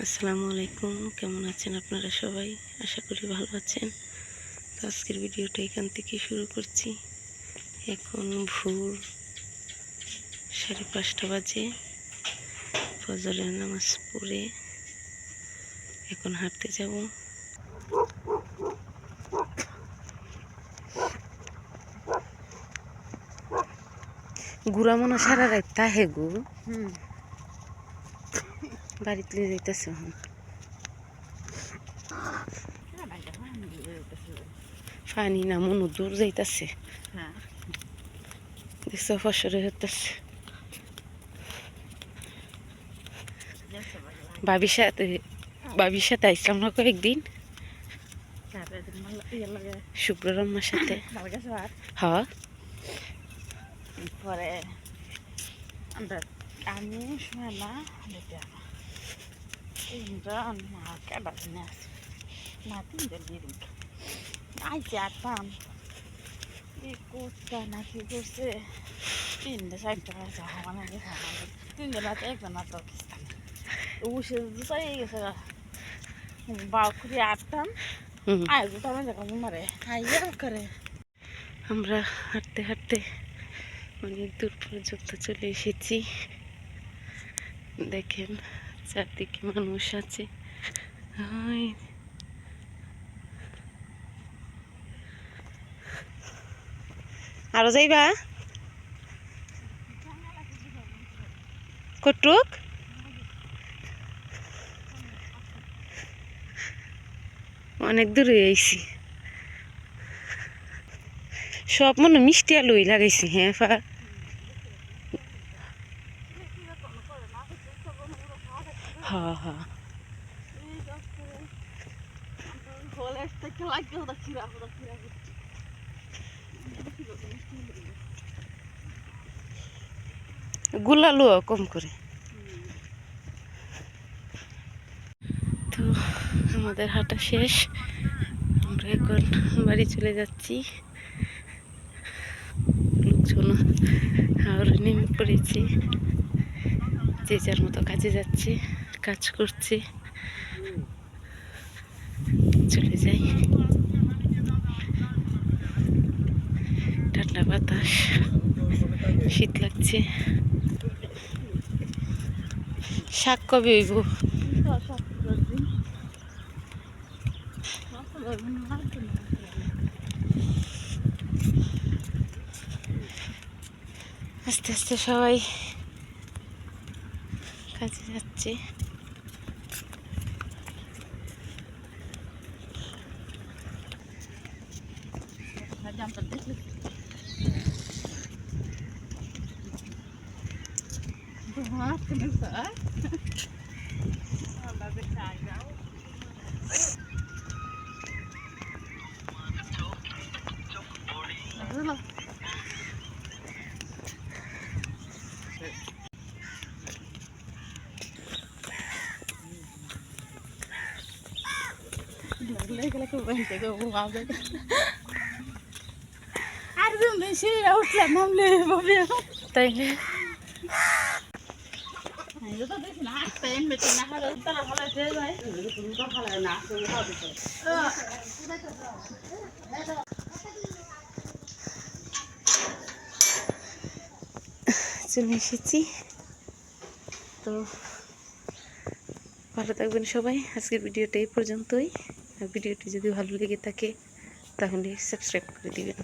আসসালামু আলাইকুম। কেমন আছেন আপনারা সবাই? আশা করি ভালো আছেন। তো আজকের ভিডিওটা এখান থেকে শুরু করছি। এখন ভোর সাড়ে পাঁচটা বাজে। ফজরের নামাজ পড়ে এখন হাঁটতে যাব। গুড়া মনে সারা রাত তাহে গু। হুম। বাড়িতে যাইতেছে এখন। পানি না মনে দূর যাইতাছে। হ্যাঁ। দেখছ ফসরে হইতেছে। বাবির সাথে বাবির সাথে আইসলাম না কয়েকদিন। সাথে। হ্যাঁ। পরে আমরা আমি সময় না দেখে তিনজন মা কেডা দিনে আছে না তিনজন দিয়ে দিন আইসি আটতাম এই কোচটা না কি করছে তিনটে চারটা আছে আমার তিনজন আছে একজন আছে পাকিস্তান উসে দুটাই গেছে বাউ খুঁড়ি আটতাম। আয় দুটা মানে দেখো মারে আইয়া করে আমরা হাঁটতে হাঁটতে অনেক দূর পর্যন্ত চলে এসেছি দেখেন চারদিকে মানুষ আছে। আরও যাইবা? কটুক অনেক দূরে আইছি। সব মনে মিষ্টি আলুই লাগাইছি হ্যাঁ ফা হ্যাঁ হ্যাঁ। খিরা কম করে। তো আমাদের হাঁটা শেষ। আমরা এখন বাড়ি চলে যাচ্ছি। লোকজন নেমে পড়েছি। যে যার মতো কাজে যাচ্ছে। কাজ করছে। চলে যাই। ঠান্ডা বাতাস। শীত লাগছে। শাক কবে হইব? আস্তে আস্তে সবাই কাজে যাচ্ছে। আর বেশি উঠলাম নামলে ভাবে তাই তো দেখি না টাইম বেশি না হলে তারা ভালো যায় তুমি তো ভালো না? চলে এসেছি। তো ভালো থাকবেন সবাই। আজকের ভিডিওটা এই পর্যন্তই। আর ভিডিওটি যদি ভালো লেগে থাকে তাহলে সাবস্ক্রাইব করে দিবেন।